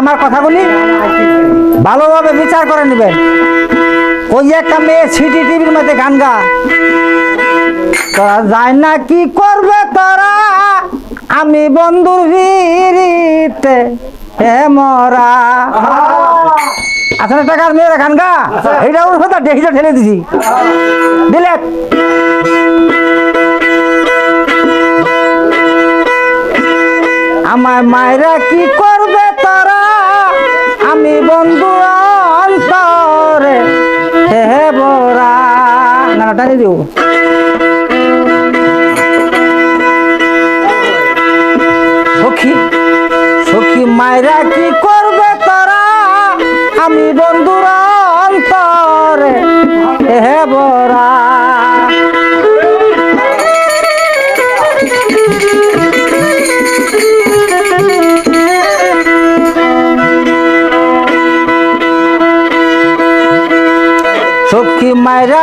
আমার কথাগুলি ভালোভাবে বিচার করে নেবেন। ওই একটা মেয়ে সিটি টিভির মধ্যে গান গা তোরা যায় না কি করবে তোরা। আমি বন্ধুর ভিড়িতে হে মরা। আসলে টাকার মেয়েরা গান গা এইটা ওর কথা ডেহিটা ঠেলে দিছি। দিলে আমার মায়েরা কি তারা আমি বন্ধু অন্তরে হে বোরা নাটাই না, টানি মায়েরা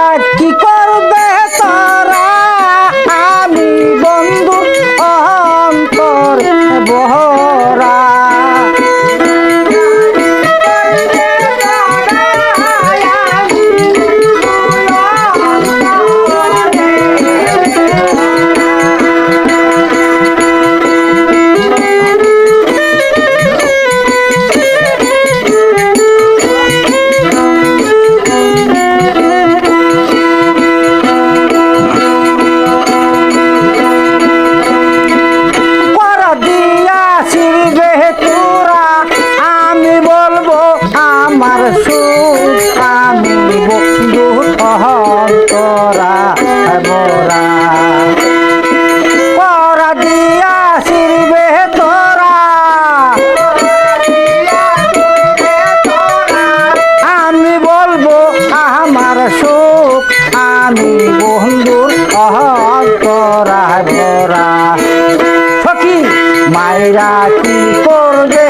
বন্ধুর অন্তরা বরা সখী মায়েরা কি করবে?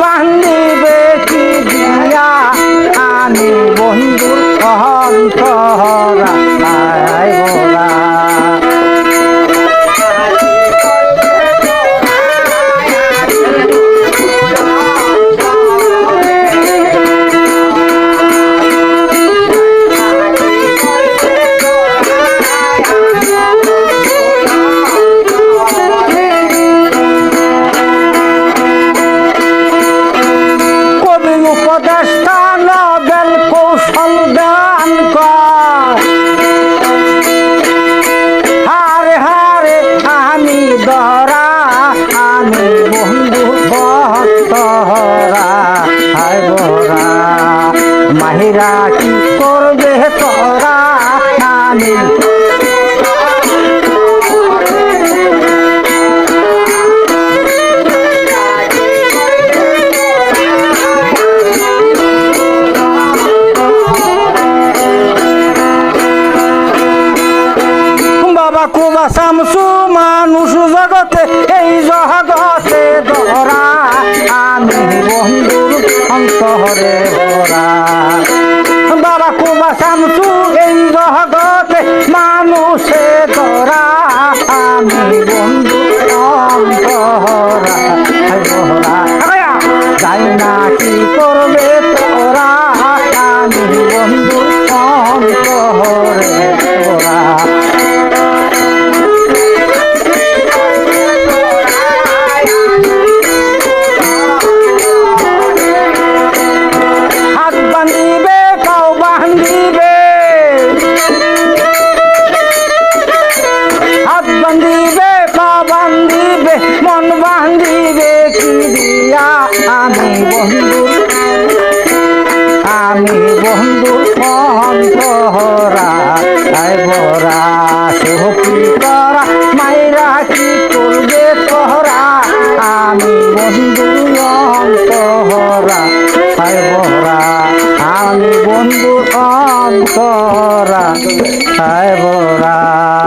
মন মাহিরা কি করবে তোরা আমি বাবা শামসু, মানুষ জগতে, এই জগতে ধরা আমি বন্ধুর অন্তরে মন বান্ধিবে কি দিয়া আমি বন্ধু আমি বন্ধু অন্তরা ভরা সখী করা মাইরা কি করবে তোরা অন্তরা হায় বরা, আমি বন্ধু অন্তরা হায় বরা।